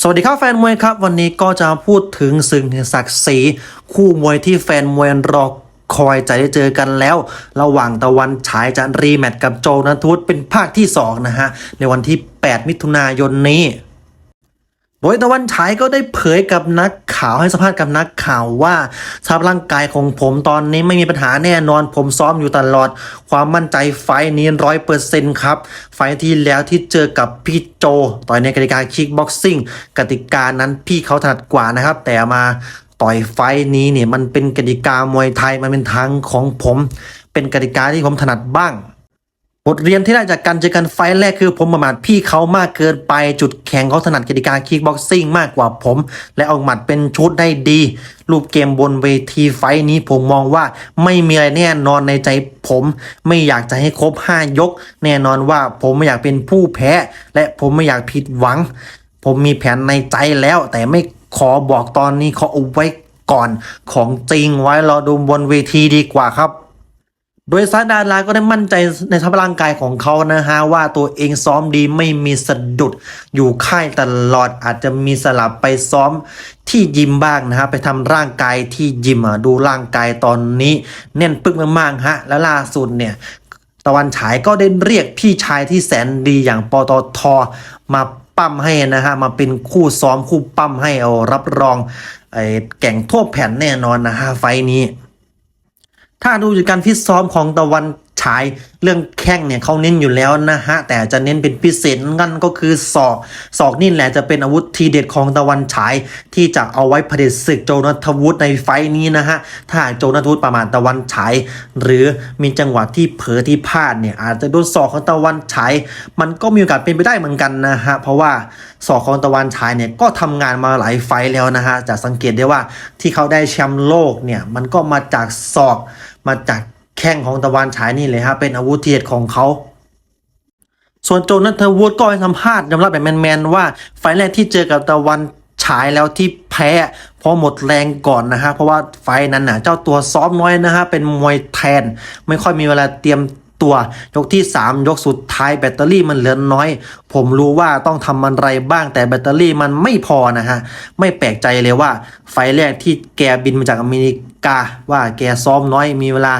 สวัสดีครับแฟนมวยครับ วันนี้ก็จะพูดถึงสึ่งศักดิ์ศรีคู่มวยที่แฟนมวยรอคอยจะได้เจอกันแล้ว ระหว่างตะวันฉายจะรีแมตช์กับโจนัทวุฒิเป็นภาคที่ 2 นะฮะ ในวันที่ 8 มิถุนายนนี้ โดยตะวันฉายก็ได้เผยกับนักข่าวให้สัมภาษณ์กับนักข่าวว่าสภาพร่างกายของผมตอนนี้ไม่มีปัญหาแน่นอนผมซ้อมอยู่ตลอด ความมั่นใจไฟนี้ร้อยเปอร์เซ็นต์ครับ ไฟที่แล้วที่เจอกับพี่โจ ต่อยในกติกาคิกบ็อกซิ่งกติกานั้นพี่เขาถนัดกว่านะครับ แต่มาต่อยไฟนี้เนี่ยมันเป็นกติกามวยไทยมันเป็นทางของผม เป็นกติกาที่ผมถนัดบ้าง บทเรียนที่ได้จากการเจอกันไฟแรกคือผมประมาทพี่เขามากเกินไปจุดแข็งเขาถนัดกติกาคิกบ็อกซิ่งมากกว่าผม และออกหมัดเป็นชุดได้ดี รูปเกมบนเวทีไฟนี้ผมมองว่าไม่มีอะไรแน่นอนในใจผม ไม่อยากจะให้ครบ 5 ยก แน่นอนว่าผมไม่อยากเป็นผู้แพ้ และผมไม่อยากผิดหวัง ผมมีแผนในใจแล้ว แต่ไม่ขอบอกตอนนี้ขอเอาไว้ก่อนของจริงไว้รอดูบนเวทีดีกว่าครับ โดยซาดาราก็ได้มั่นใจในสภาพร่างกายของเขานะฮะ ว่าตัวเองซ้อมดีไม่มีสะดุดอยู่ค่ายตลอดอาจจะมีสลับไปซ้อมที่ยิมบ้างนะฮะ ไปทำร่างกายที่ยิมอะดูร่างกายตอนนี้แน่นปึกมากๆฮะ และล่าสุดเนี่ย ตะวันฉายก็ได้เรียกพี่ชายที่แสนดีอย่างปตทมาปั้มให้นะฮะ มาเป็นคู่ซ้อมคู่ปั้มให้เอารับรองไอ้แก่งทั่วแผ่นแน่นอนนะฮะไฟนี้ ถ้าดูจากการฟิตซ้อมของตะวัน ฉายเรื่องแข้งเนี่ยเขาเน้นอยู่แล้วนะฮะ แต่จะเน้นเป็นพิเศษงั้นก็คือศอกศอกนี่แหละจะเป็นอาวุธทีเด็ดของตะวันฉาย ที่จะเอาไว้เผด็จศึกโจนัทวุฒิในไฟนี้นะฮะ ถ้าหากโจนัทวุฒิประมาทตะวันฉาย หรือมีจังหวะที่เผลอที่พลาดเนี่ยอาจจะโดนศอกของตะวันฉาย มันก็มีโอกาสเป็นไปได้เหมือนกันนะฮะ เพราะว่าศอกของตะวันฉายเนี่ยก็ทำงานมาหลายไฟแล้วนะฮะจะสังเกตได้ว่าที่เขาได้แชมป์โลกเนี่ยมันก็มาจากศอกมาจาก แข้งของตะวันฉายนี่เลยฮะเป็นอาวุธทีเด็ดของเขาส่วนโจนัทวูดก็ให้สัมภาษณ์ยอมรับแบบแมนๆว่าไฟแรกที่เจอกับตะวันฉายแล้วที่แพ้เพราะหมดแรงก่อนนะฮะเพราะว่าไฟนั้นน่ะเจ้าตัวซ้อมน้อยนะฮะเป็นมวยแทน ไม่ค่อยมีเวลาเตรียมตัวยกที่ 3 ยกสุดท้ายแบตเตอรี่มันเหลือน้อย ผมรู้ว่าต้องทำอะไรบ้างแต่แบตเตอรี่มันไม่พอนะฮะ ไม่แปลกใจเลยว่าไฟแรกที่แกบินมาจากอเมริกาว่าแกซ้อมน้อยมีเวลา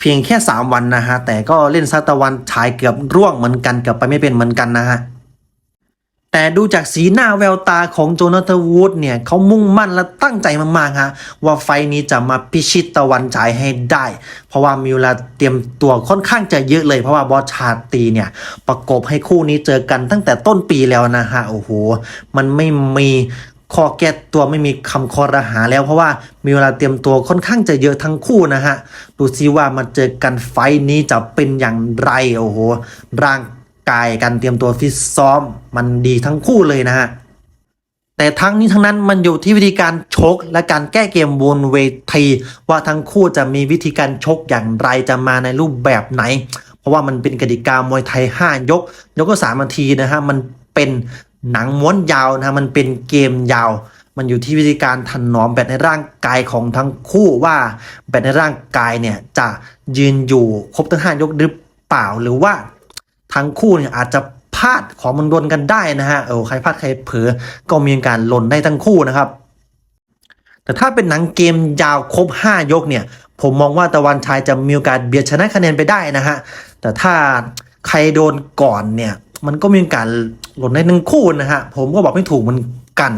เพียงแค่ 3 วันนะฮะ แต่ก็เล่นซัตะวันฉายเกือบร่วงเหมือนกันเกือบไปไม่เป็นเหมือนกันนะฮะ แต่ดูจากสีหน้าแววตาของโจนาธานวูดเนี่ยเขามุ่งมั่นและตั้งใจมากๆฮะ ว่าไฟนี้จะมาพิชิตตะวันฉายให้ได้ เพราะว่ามีเวลาเตรียมตัวค่อนข้างจะเยอะเลยเพราะว่าบอสชาตีเนี่ยประกบให้คู่นี้เจอกันตั้งแต่ต้นปีแล้วนะฮะโอ้โหมันไม่มี ข้อแก้ตัวไม่มีคำคอรหาแล้วเพราะว่ามีเวลาเตรียมตัวค่อนข้างจะเยอะทั้งคู่นะฮะ ดูซิว่ามาเจอกันไฟนี้จะเป็นอย่างไร โอ้โห ร่างกายการเตรียมตัวฟิตซ้อมมันดีทั้งคู่เลยนะฮะ แต่ทั้งนี้ทั้งนั้นมันอยู่ที่วิธีการชกและการแก้เกมบนเวทีว่าทั้งคู่จะมีวิธีการชกอย่างไรจะมาในรูปแบบไหน เพราะว่ามันเป็นกติกามวยไทย 5 ยก ยกก็สามนาทีนะฮะมันเป็น หนังม้วนยาวนะมันเป็นเกมยาว มันอยู่ที่วิธีการถนอมแบตในร่างกายของทั้งคู่ว่าแบตในร่างกายเนี่ยจะยืนอยู่ครบทั้ง5ยกหรือเปล่าหรือว่าทั้งคู่เนี่ยอาจจะพลาดของมันโดนกันได้นะฮะเออใครพลาดใครเผลอก็มีการหล่นได้ทั้งคู่นะครับ แต่ถ้าเป็นหนังเกมยาวครบ 5 ยกเนี่ย ผมมองว่าตะวันชายจะมีโอกาสเบียดชนะคะแนนไปได้นะฮะแต่ถ้าใครโดนก่อนเนี่ยมันก็มีการ หล่นได้ทั้งคู่นะฮะผมก็บอกไม่ถูกเหมือนกัน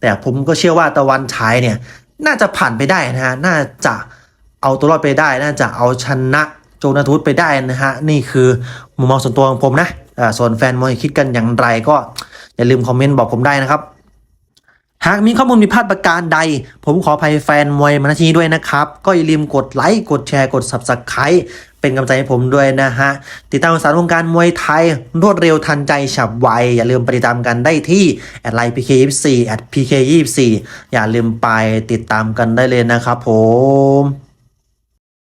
แต่ผมก็เชื่อว่าตะวันชายเนี่ย น่าจะผ่านไปได้นะฮะน่าจะเอาตัวรอดไปได้ น่าจะเอาชนะโจนาทุสไปได้นะฮะนี่คือมุมมองส่วนตัวของผมนะอ่าส่วนแฟนมวยคิดกันอย่างไรก็อย่าลืมคอมเมนต์บอกผมได้นะครับหากมีข้อมูลผิดพลาดประการใด ผมขออภัยแฟนมวยมาณที่นี้ด้วยนะครับ ก็อย่าลืมกดไลค์ กดแชร์ กด Subscribe เป็นกำลังใจให้ผมด้วยนะฮะ ติดตามสารวงการมวยไทย รวดเร็วทันใจฉับไว อย่าลืมไปติดตามกันได้ที่แอดไลน์ PK24 แอด PK24 อย่าลืมไปติดตามกันได้เลยนะครับผม